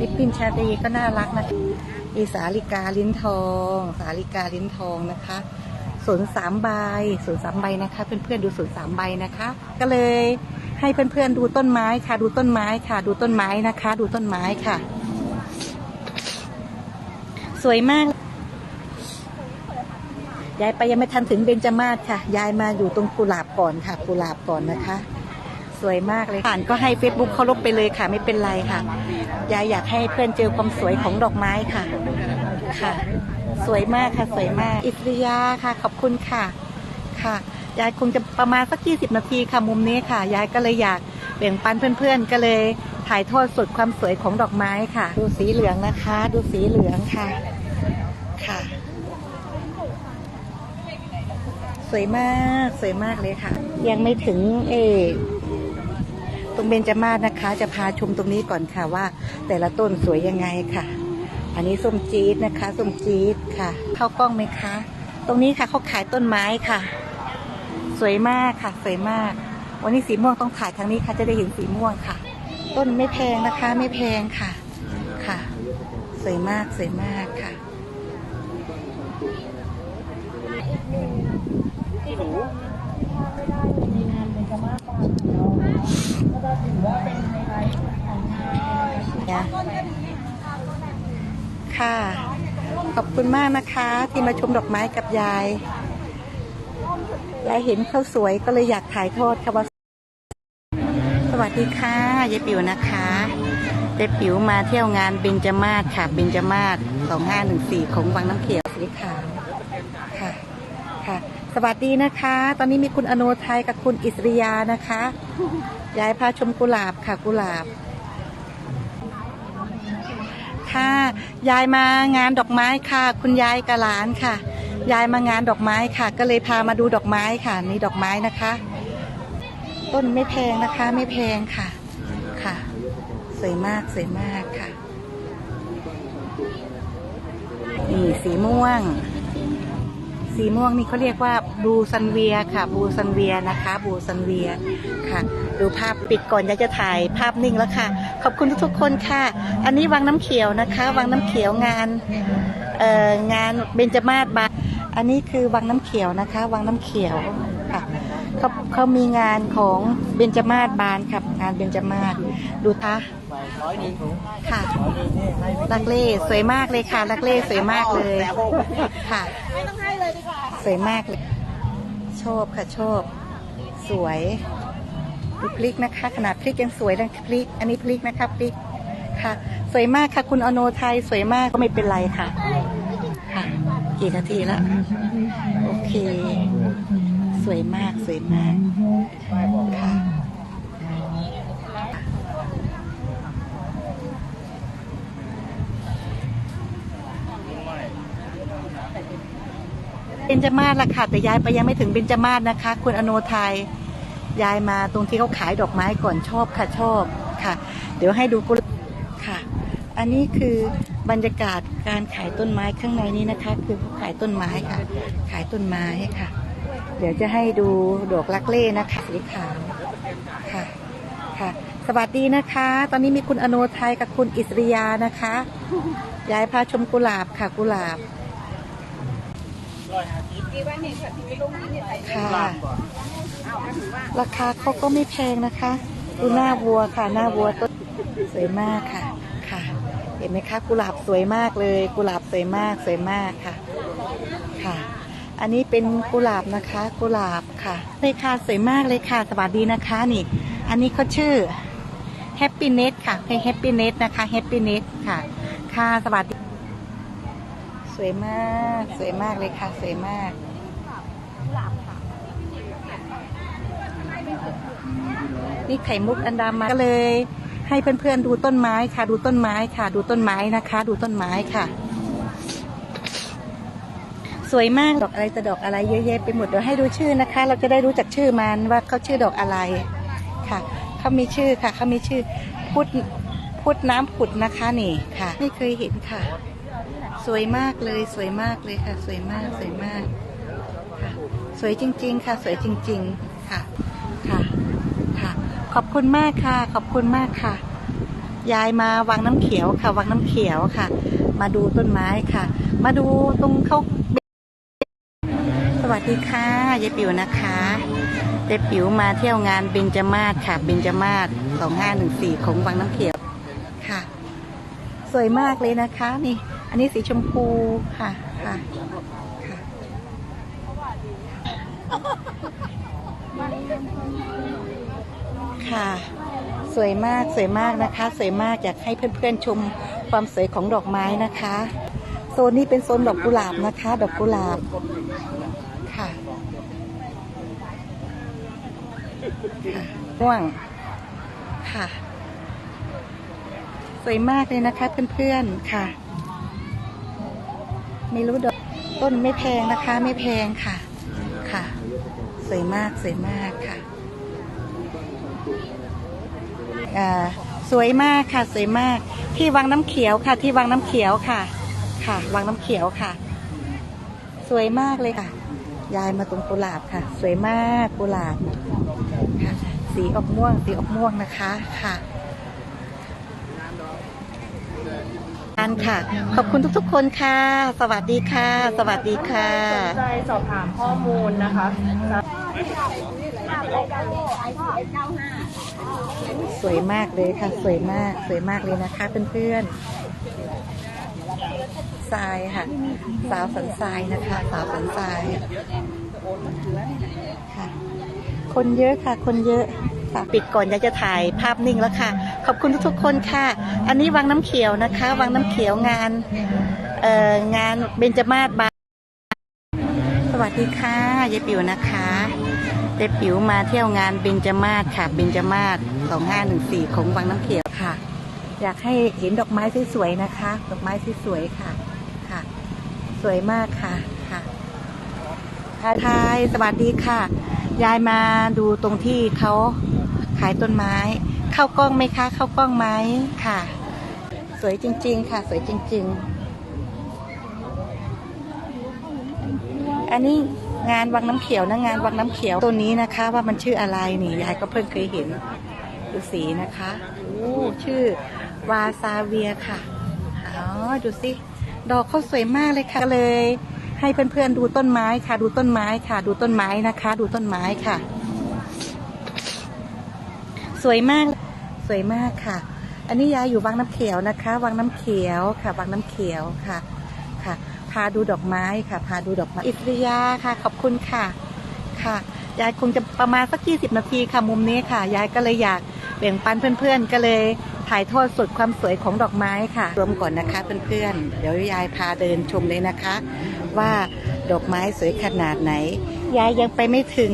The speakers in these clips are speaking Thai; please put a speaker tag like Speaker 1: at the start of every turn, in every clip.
Speaker 1: ลิปปินชาตีก็น่ารักนะอีสาลิกาลิ้นทอง สาลิกาลิ้นทองนะคะสวนสามใบสวนสามใบนะคะ เพื่อนๆดูสวนสามใบนะคะ ก็เลยให้เพื่อนๆดูต้นไม้ค่ะ ดูต้นไม้ค่ะ ดูต้นไม้นะคะ ดูต้นไม้ค่ะ สวยมากยายไปยังไม่ทันถึงเบญจมาศค่ะ ยายมาอยู่ตรงกุหลาบก่อนค่ะ กุหลาบก่อนนะคะ สวยมากเลยผ่านก็ให้ Facebook เขาลบไปเลยค่ะ ไม่เป็นไรค่ะ ยายอยากให้เพื่อนเจอความสวยของดอกไม้ค่ะค่ะ สวยมากค่ะสวยมาก อิสริยาค่ะ ขอบคุณค่ะค่ะ ยายคงจะประมาณสักยี่สิบนาทีค่ะมุมนี้ค่ะ ยายก็เลยอยากแบ่งปันเพื่อนๆ ก็เลยถ่ายทอดสดความสวยของดอกไม้ค่ะ ดูสีเหลืองนะคะ ดูสีเหลืองค่ะค่ะ สวยมากสวยมากเลยค่ะ ยังไม่ถึงเออ ตรงเบญจมาศนะคะ จะพาชมตรงนี้ก่อนค่ะว่า แต่ละต้นสวยยังไงค่ะ อันนี้ส้มจี๊ดนะคะส้มจี๊ดค่ะ เข้ากล้องไหมคะ ตรงนี้ค่ะเขาขายต้นไม้ค่ะ สวยมากค่ะ สวยมาก วันนี้สีม่วงต้องถ่ายทางนี้ค่ะ จะได้เห็นสีม่วงค่ะ ต้นไม่แพงนะคะ ไม่แพงค่ะค่ะ สวยมากสวยมากค่ะที่หนูในงานเป็นจะมากกว่า ค่ะ ขอบคุณมากนะคะ ที่มาชมดอกไม้กับยายยายเห็นเขาสวยก็เลยอยากถ่ายทอดค่ะว่าสวัสดีค่ะยายปิ๋วนะคะยายปิ๋วมาเที่ยวงานเบญจมาศค่ะเบญจมาศ2514 ของวังน้ำเขียวสีขาวค่ะค่ะ สวัสดีนะคะ ตอนนี้มีคุณอโนไทยกับคุณอิสริยานะคะยายพาชมกุหลาบค่ะกุหลาบ ค่ะยายมางานดอกไม้ค่ะ คุณยายกับหลานค่ะ ยายมางานดอกไม้ค่ะ ก็เลยพามาดูดอกไม้ค่ะนี่ดอกไม้นะคะ ต้นไม่แพงนะคะ ไม่แพงค่ะค่ะ สวยมากสวยมากค่ะนี่สีม่วง สีม่วงนี่เขาเรียกว่าบูซันเวียค่ะ บูซันเวียนะคะ บูซันเวียค่ะ ดูภาพปิดก่อนอยากจะถ่ายภาพนิ่งแล้วค่ะ ขอบคุณทุกๆคนค่ะ อันนี้วังน้ำเขียวนะคะ วังน้ำเขียวงานเอ่องานเบญจมาศบาอันนี้คือวังน้ำเขียวนะคะ วังน้ำเขียวค่ะ เขาเขามีงานของเบญจมาศบานครับ งานเบญจมาศดูท่าค่ะลักเล่สวยมากเลยค่ะลักเล่สวยมากเลยค่ะ
Speaker 2: ไม่ต้องให้เลยดีกว่า
Speaker 1: สวยมากเลยชอบค่ะชอบ สวยดูพลิกนะคะ ขนาดพลิกยังสวยเลยพลิก อันนี้พลิกนะคะพลิกค่ะ สวยมากค่ะคุณอโนไทยสวยมากก็ไม่เป็นไรค่ะ ค่ะ กี่นาทีละโอเค สวยมากสวยมากค่ะเบญจมาศละค่ะ แต่ยายไปยังไม่ถึงเบญจมาศนะคะ คุณอโนไทยยายมาตรงที่เขาขายดอกไม้ก่อนชอบค่ะชอบค่ะ เดี๋ยวให้ดูกุหลาบค่ะ อันนี้คือบรรยากาศการขายต้นไม้ข้างในนี้นะคะ คือเขาขายต้นไม้ค่ะ ขายต้นไม้ค่ะ เดี๋ยวจะให้ดูดอกลักเล่นะคะสีขาวค่ะค่ะ สวัสดีนะคะ ตอนนี้มีคุณอโนไทยกับคุณอิสริยานะคะยายพาชมกุหลาบค่ะกุหลาบค่ะราคาเขาก็ไม่แพงนะคะ ดูหน้าวัวค่ะ หน้าวัวต้นสวยมากค่ะค่ะ เห็นไหมคะกุหลาบสวยมากเลย กุหลาบสวยมากสวยมากค่ะค่ะ อันนี้เป็นกุหลาบนะคะ กุหลาบค่ะเลยค่ะสวยมากเลยค่ะ สวัสดีนะคะนี่ อันนี้เขาชื่อ Happiness ค่ะเพลง Happiness นะคะ Happiness ค่ะ ค่ะสวัสดี สวยมาก สวยมากเลยค่ะ สวยมากนี่ไข่มุกอันดามันก็เลย ให้เพื่อนๆดูต้นไม้ค่ะ ดูต้นไม้ค่ะ ดูต้นไม้นะคะ ดูต้นไม้ค่ะ สวยมากดอกอะไรแต่ดอกอะไรเยอะแยะไปหมดเดี๋ยวให้ดูชื่อนะคะ เราจะได้รู้จักชื่อมันว่าเขาชื่อดอกอะไรค่ะเขามีชื่อค่ะเขามีชื่อพุทธพุทธน้ำผุดนะคะนี่ค่ะ ไม่เคยเห็นค่ะ สวยมากเลยสวยมากเลยค่ะ สวยมากสวยมากค่ะสวยจริง ๆ ค่ะ สวยจริง ๆค่ะค่ะค่ะ ขอบคุณมากค่ะ ขอบคุณมากค่ะ ยายมาวังน้ำเขียวค่ะ วังน้ำเขียวค่ะ มาดูต้นไม้ค่ะ มาดูตรงเขา วัสดีค่ะยายปิ๋วนะคะยายปิ๋วมาเที่ยวงานเบญจมาศค่ะ เบญจมาศสองห้าหนึ่งสี่ของวังน้ำเขียวค่ะ สวยมากเลยนะคะ นี่ อันนี้สีชมพูค่ะค่ะค่ะค่ะสวยมากสวยมากนะคะ สวยมากอยากให้เพื่อนๆชมความสวยของดอกไม้นะคะโซนนี้เป็นโซนดอกกุหลาบนะคะ ดอกกุหลาบค่ะค่ะ ม่วงค่ะ สวยมากเลยนะคะเพื่อนๆค่ะ ไม่รู้ดอกต้นไม่แพงนะคะ ไม่แพงค่ะ ค่ะ สวยมากสวยมากค่ะอ่าสวยมากค่ะ สวยมาก ที่วังน้ำเขียวค่ะ ที่วังน้ำเขียวค่ะ ค่ะวังน้ำเขียวค่ะ สวยมากเลยค่ะ ยายมาตรงกุหลาบค่ะ สวยมากกุหลาบค่ะ สีออกม่วง สีออกม่วงนะคะค่ะอันค่ะ ขอบคุณทุกๆ คนค่ะ สวัสดีค่ะ สวัสดีค่ะ
Speaker 3: สนใจสอบถามข้อมูลนะคะ
Speaker 1: สวยมากเลยค่ะ สวยมากสวยมากเลยนะคะเพื่อนๆทรายค่ะ สาวสันทรายนะคะ สาวสันทรายค่ะ คนเยอะค่ะ คนเยอะค่ะปิดก่อนอยากจะถ่ายภาพนิ่งแล้วค่ะ ขอบคุณทุกๆคนค่ะ อันนี้วังน้ำเขียวนะคะ วังน้ำเขียวงานเอ่องานเบญจมาศบานสวัสดีค่ะยายปิ๋วนะคะยายปิ๋วมาเที่ยวงานเบญจมาศค่ะเบญจมาศสองห้าหนึ่งสี่ของวังน้ำเขียวค่ะ อยากให้เห็นดอกไม้สวยๆนะคะ ดอกไม้สวยๆค่ะค่ะ สวยมากค่ะค่ะทายสวัสดีค่ะ ยายมาดูตรงที่เขาขายต้นไม้ เข้ากล้องไหมคะ เข้ากล้องไหมค่ะ สวยจริง ๆ ค่ะ สวยจริง ๆ อันนี้งานวังน้ำเขียวนะงานวังน้ำเขียวตัวนี้นะคะ ว่ามันชื่ออะไรนี่ยายก็เพิ่งเคยเห็นดูสีนะคะโอ้ชื่อวาซาเวียค่ะอ๋อดูสิดอกเขาสวยมากเลยค่ะเลย ให้เพื่อนๆดูต้นไม้ค่ะ ดูต้นไม้ค่ะ ดูต้นไม้นะคะ ดูต้นไม้ค่ะ สวยมาก สวยมากค่ะ อันนี้ยายอยู่วังน้ำเขียวนะคะ วังน้ำเขียวค่ะ วังน้ำเขียวค่ะ ค่ะ พาดูดอกไม้ค่ะ พาดูดอกไม้อิสริยาค่ะ ขอบคุณค่ะ ค่ะยายคงจะประมาณสักยี่สิบนาทีค่ะมุมนี้ค่ะ ยายก็เลยอยากแบ่งปันเพื่อนๆ ก็เลย ถ่ายทอดสดความสวยของดอกไม้ค่ะรวมก่อนนะคะเพื่อนๆ เดี๋ยวยายพาเดินชมเลยนะคะ ว่าดอกไม้สวยขนาดไหน ยายยังไปไม่ถึง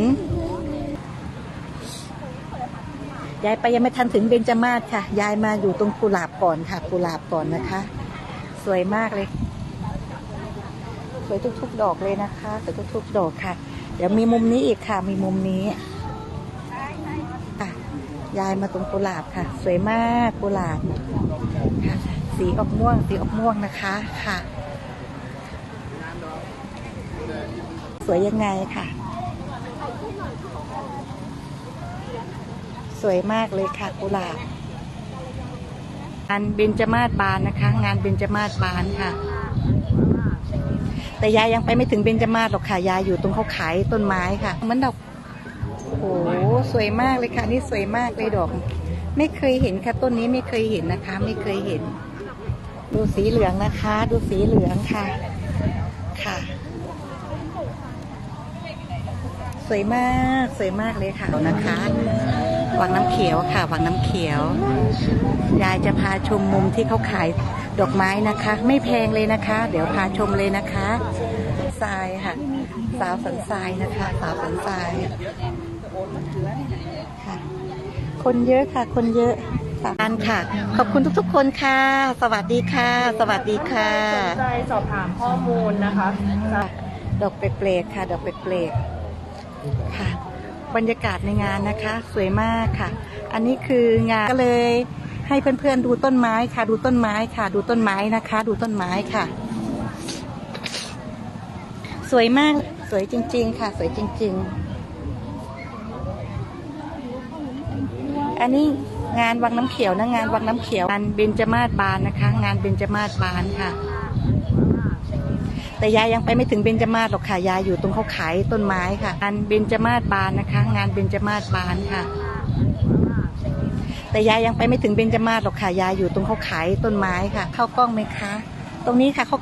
Speaker 1: ยายไปยังไม่ทันถึงเบญจมาศค่ะ ยายมาอยู่ตรงกุหลาบก่อนค่ะกุหลาบก่อนนะคะ สวยมากเลย สวยทุกๆ ดอกเลยนะคะสวยทุกๆ ดอกค่ะ เดี๋ยวมีมุมนี้อีกค่ะ มีมุมนี้ ยายมาตรงกุหลาบค่ะ สวยมากกุหลาบค่ะ สีออกม่วง สีออกม่วงนะคะค่ะ สวยยังไงค่ะ สวยมากเลยค่ะกุหลาบงานเบญจมาศบานนะคะ งานเบญจมาศบานค่ะ แต่ยายยังไปไม่ถึงเบญจมาศหรอกค่ะยายอยู่ตรงเขาขายต้นไม้ค่ะ เหมันดอก สวยมากเลยค่ะ นี่สวยมากเลยดอก ไม่เคยเห็นค่ะต้นนี้ไม่เคยเห็นนะคะ ไม่เคยเห็น ดูสีเหลืองนะคะ ดูสีเหลืองค่ะ ค่ะ สวยมากสวยมากเลยค่ะนะคะวังน้ำเขียวค่ะวังน้ำเขียวยายจะพาชมมุมที่เขาขายดอกไม้นะคะ ไม่แพงเลยนะคะ เดี๋ยวพาชมเลยนะคะทรายค่ะ สาวสันทรายนะคะ สาวสันทราย ค่ะ คนเยอะค่ะ คนเยอะอันค่ะ ขอบคุณทุกๆ คนค่ะ สวัสดีค่ะ สวัสดีค่ะ
Speaker 3: สนใจสอบถามข้อมูลนะคะ
Speaker 1: ดอกเปลกๆค่ะ ดอกเปลกๆค่ะ บรรยากาศในงานนะคะ สวยมากค่ะ อันนี้คืองานก็เลย ให้เพื่อนๆดูต้นไม้ค่ะ ดูต้นไม้ค่ะ ดูต้นไม้นะคะ ดูต้นไม้ค่ะ สวยมาก สวยจริง ๆ ค่ะ สวยจริง ๆ อันนี้งานวังน้ำเขียวนะงานวังน้ำเขียวงานเบญจมาศบานนะคะ งานเบญจมาศบานค่ะ แต่ยายยังไปไม่ถึงเบญจมาศหรอกค่ะยายอยู่ตรงเขาขายต้นไม้ค่ะงานเบญจมาศบานนะคะ งานเบญจมาศบานค่ะ แต่ยายยังไปไม่ถึงเบญจมาศหรอกค่ะยายอยู่ตรงเขาขายต้นไม้ค่ะ เข้ากล้องไหมคะ ตรงนี้ค่ะเขา